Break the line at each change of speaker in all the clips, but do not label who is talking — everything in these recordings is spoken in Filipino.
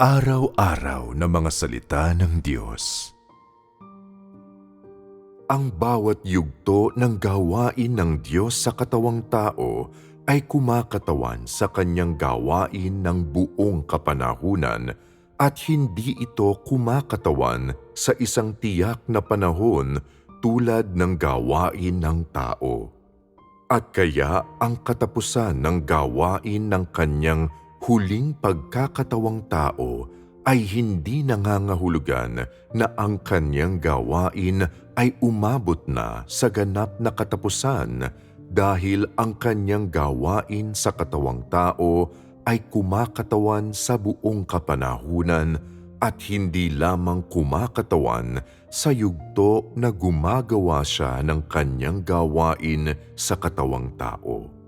Araw-araw na mga salita ng Diyos. Ang bawat yugto ng gawain ng Diyos sa katawang tao ay kumakatawan sa kanyang gawain ng buong kapanahunan at hindi ito kumakatawan sa isang tiyak na panahon tulad ng gawain ng tao. At kaya ang katapusan ng gawain ng kanyang huling pagkakatawang tao ay hindi nangangahulugan na ang kanyang gawain ay umabot na sa ganap na katapusan dahil ang kanyang gawain sa katawang tao ay kumakatawan sa buong kapanahunan at hindi lamang kumakatawan sa yugto na gumagawa siya ng kanyang gawain sa katawang tao.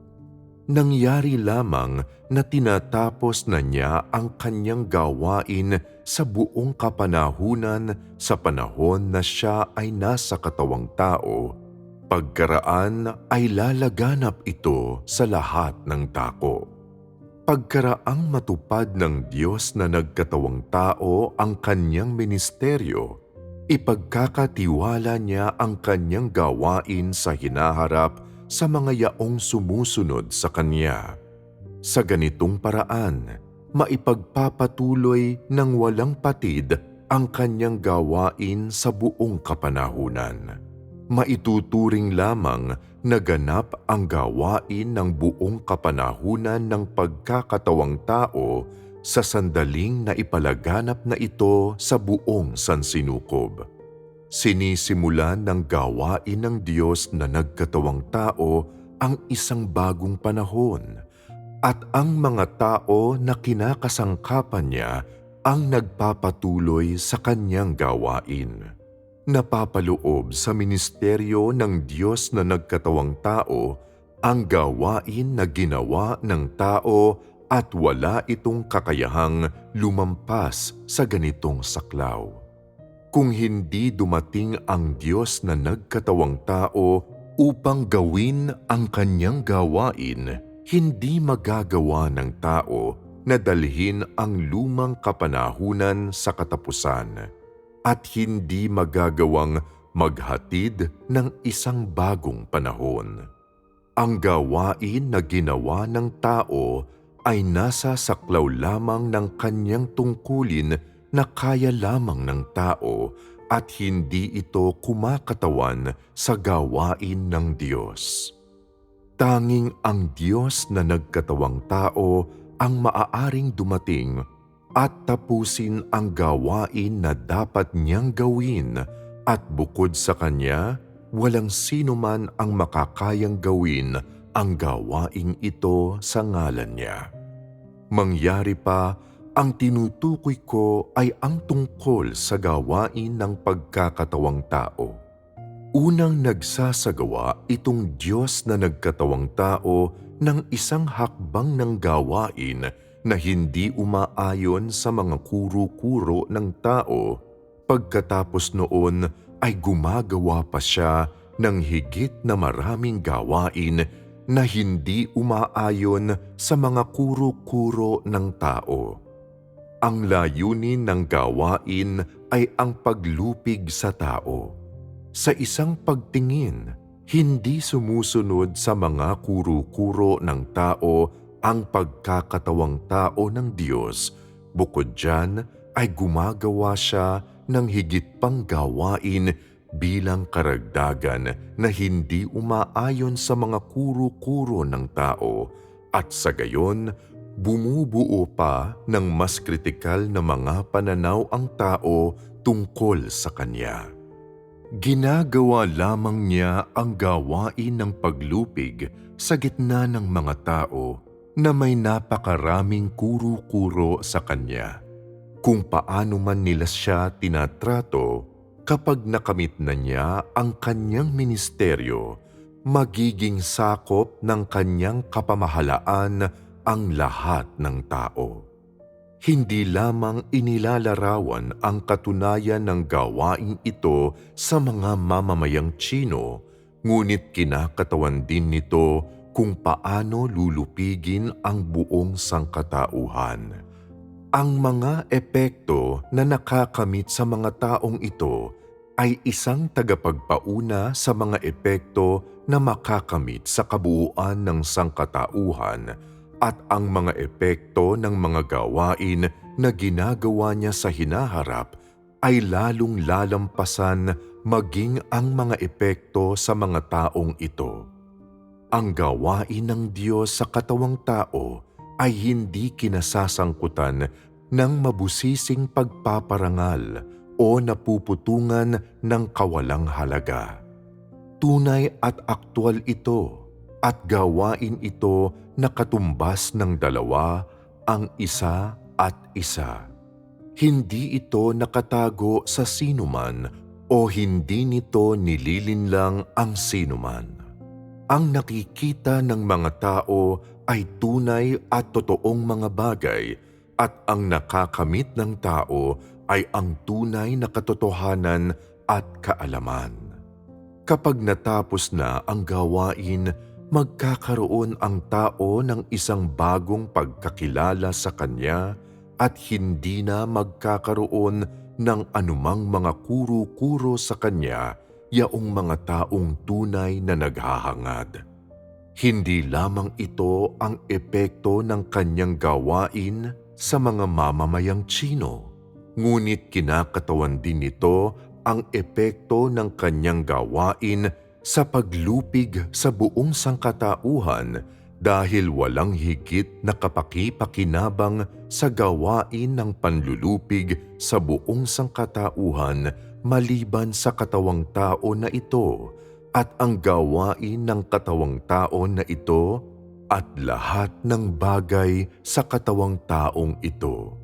Nangyari lamang na tinatapos na niya ang kanyang gawain sa buong kapanahunan sa panahon na siya ay nasa katawang tao. Pagkaraan ay lalaganap ito sa lahat ng tako. Pagkaraang matupad ng Diyos na nagkatawang tao ang kanyang ministeryo, ipagkakatiwala niya ang kanyang gawain sa hinaharap sa mga yaong sumusunod sa Kanya. Sa ganitong paraan, maipagpapatuloy ng walang patid ang kanyang gawain sa buong kapanahunan. Maituturing lamang na ganap ang gawain ng buong kapanahunan ng pagkakatawang tao sa sandaling na ipalaganap na ito sa buong sansinukob. Sinisimulan ng gawain ng Diyos na nagkatawang tao ang isang bagong panahon at ang mga tao na kinakasangkapan niya ang nagpapatuloy sa kanyang gawain napapaloob sa ministeryo ng Diyos na nagkatawang tao ang gawain na ginawa ng tao at wala itong kakayahang lumampas sa ganitong saklaw. Kung hindi dumating ang Diyos na nagkatawang tao upang gawin ang kanyang gawain, hindi magagawa ng tao na dalhin ang lumang kapanahunan sa katapusan at hindi magagawang maghatid ng isang bagong panahon. Ang gawain na ginawa ng tao ay nasa saklaw lamang ng kanyang tungkulin na kaya lamang ng tao at hindi ito kumakatawan sa gawain ng Diyos. Tanging ang Diyos na nagkatawang tao ang maaaring dumating at tapusin ang gawain na dapat niyang gawin at bukod sa kanya, walang sino man ang makakayang gawin ang gawain ito sa ngalan niya. Mangyari pa, ang tinutukoy ko ay ang tungkol sa gawain ng pagkakatawang tao. Unang nagsasagawa itong Diyos na nagkatawang tao ng isang hakbang ng gawain na hindi umaayon sa mga kuro-kuro ng tao, pagkatapos noon ay gumagawa pa siya ng higit na maraming gawain na hindi umaayon sa mga kuro-kuro ng tao. Ang layunin ng gawain ay ang paglupig sa tao. Sa isang pagtingin, hindi sumusunod sa mga kuro-kuro ng tao ang pagkakatawang tao ng Diyos, bukod dyan ay gumagawa siya ng higit pang gawain bilang karagdagan na hindi umaayon sa mga kuro-kuro ng tao at sa gayon bumubuo pa ng mas kritikal na mga pananaw ang tao tungkol sa Kanya. Ginagawa lamang niya ang gawain ng paglupig sa gitna ng mga tao na may napakaraming kuro-kuro sa kanya. Kung paano man nila siya tinatrato, kapag nakamit na niya ang kanyang ministeryo, magiging sakop ng kanyang kapamahalaan ang lahat ng tao. Hindi lamang inilalarawan ang katunayan ng gawain ito sa mga mamamayang Chino, ngunit kinakatawan din nito kung paano lulupigin ang buong sangkatauhan. Ang mga epekto na nakakamit sa mga taong ito ay isang tagapagpauna sa mga epekto na makakamit sa kabuuan ng sangkatauhan at ang mga epekto ng mga gawain na ginagawa niya sa hinaharap ay lalong lalampasan maging ang mga epekto sa mga taong ito. Ang gawain ng Diyos sa katawang tao ay hindi kinasasangkutan ng mabusising pagpaparangal o napuputungan ng kawalang halaga. Tunay at aktwal ito at gawain ito na katumbas ng dalawa ang isa at isa. Hindi ito nakatago sa sinuman o hindi nito nililinlang ang sinuman. Ang nakikita ng mga tao ay tunay at totoong mga bagay at ang nakakamit ng tao ay ang tunay na katotohanan at kaalaman. Kapag natapos na ang gawain, magkakaroon ang tao ng isang bagong pagkakilala sa Kanya at hindi na magkakaroon ng anumang mga kuro-kuro sa Kanya yaong mga taong tunay na naghahangad. Hindi lamang ito ang epekto ng kanyang gawain sa mga mamamayang Tsino, ngunit kinakatawan din nito ang epekto ng kanyang gawain sa paglupig sa buong sangkatauhan dahil walang higit na kapakipakinabang sa gawain ng panlulupig sa buong sangkatauhan maliban sa katawang tao na ito at ang gawain ng katawang tao na ito at lahat ng bagay sa katawang taong ito.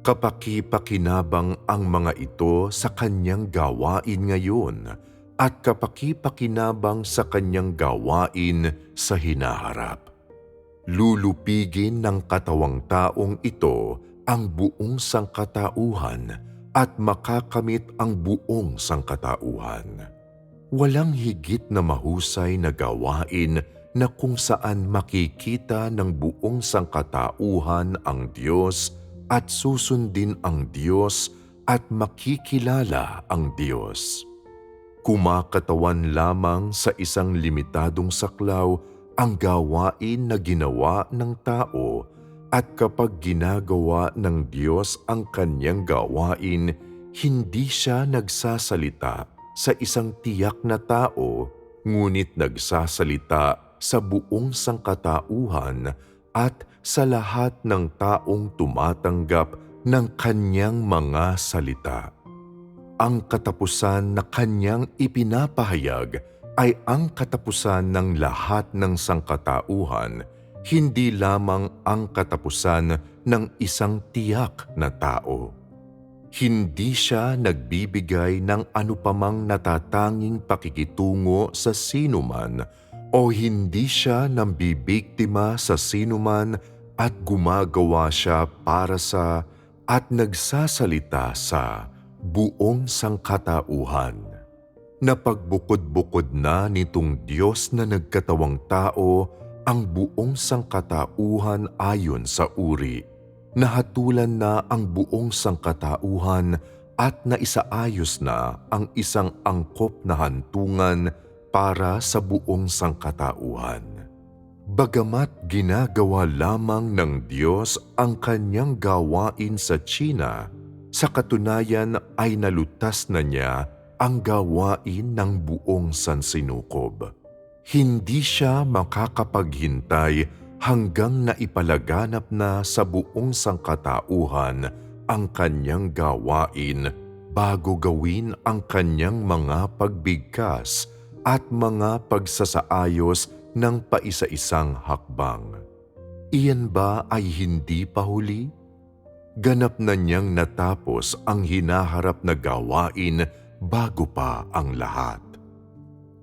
Kapakipakinabang ang mga ito sa kanyang gawain ngayon at kapakipakinabang sa kanyang gawain sa hinaharap. Lulupigin ng katawang taong ito ang buong sangkatauhan at makakamit ang buong sangkatauhan walang higit na mahusay na gawain na kung saan makikita ng buong sangkatauhan ang Diyos at susundin ang Diyos at makikilala ang Diyos. Kumakatawan lamang sa isang limitadong saklaw ang gawain na ginawa ng tao at kapag ginagawa ng Diyos ang kanyang gawain, hindi siya nagsasalita sa isang tiyak na tao, ngunit nagsasalita sa buong sangkatauhan at sa lahat ng taong tumatanggap ng kanyang mga salita. Ang katapusan na kanyang ipinapahayag ay ang katapusan ng lahat ng sangkatauhan, hindi lamang ang katapusan ng isang tiyak na tao. Hindi siya nagbibigay ng anupamang natatanging pakikitungo sa sinuman o hindi siya nambibiktima sa sinuman at gumagawa siya para sa at nagsasalita sa buong sangkatauhan. Napagbukod-bukod na nitong Diyos na nagkatawang tao ang buong sangkatauhan ayon sa uri nahatulan na ang buong sangkatauhan at naisaayos na ang isang angkop na hantungan para sa buong sangkatauhan. Bagamat ginagawa lamang ng Diyos ang kanyang gawain sa China, sa katunayan ay nalutas na niya ang gawain ng buong sansinukob. Hindi siya makakapaghintay hanggang naipalaganap na sa buong sangkatauhan ang kanyang gawain bago gawin ang kanyang mga pagbigkas at mga pagsasaayos ng paisa-isang hakbang. Iyan ba ay hindi pa huli? Ganap na niyang natapos ang hinaharap na gawain bago pa ang lahat.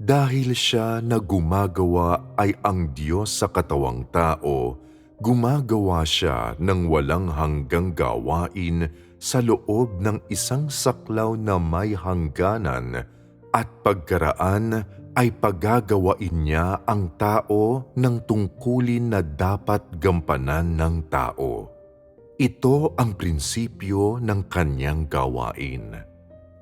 Dahil siya na gumagawa ay ang Diyos sa katawang tao, gumagawa siya ng walang hanggang gawain sa loob ng isang saklaw na may hangganan at pagkaraan ay pagagawain niya ang tao ng tungkulin na dapat gampanan ng tao. Ito ang prinsipyo ng kanyang gawain.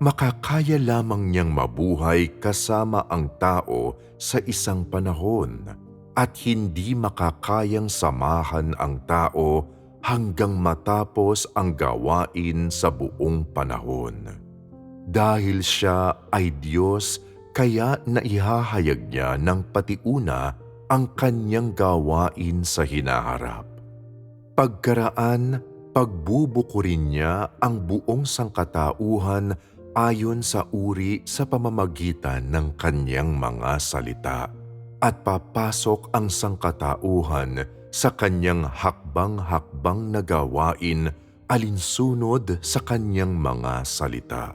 Makakaya lamang niyang mabuhay kasama ang tao sa isang panahon at hindi makakayang samahan ang tao hanggang matapos ang gawain sa buong panahon. Dahil siya ay Diyos, kaya naihahayag niya ng patiuna ang kanyang gawain sa hinaharap. Pagkaraan, pagbubukurin niya ang buong sangkatauhan ayon sa uri sa pamamagitan ng kanyang mga salita at papasok ang sangkatauhan sa kanyang hakbang-hakbang na gawain alinsunod sa kanyang mga salita.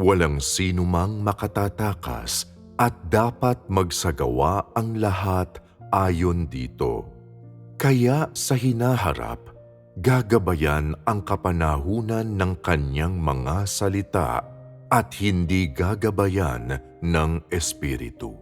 Walang sino mang makatatakas at dapat magsagawa ang lahat ayon dito. Kaya sa hinaharap, gagabayan ang kapanahunan ng kanyang mga salita at hindi gagabayan ng Espiritu.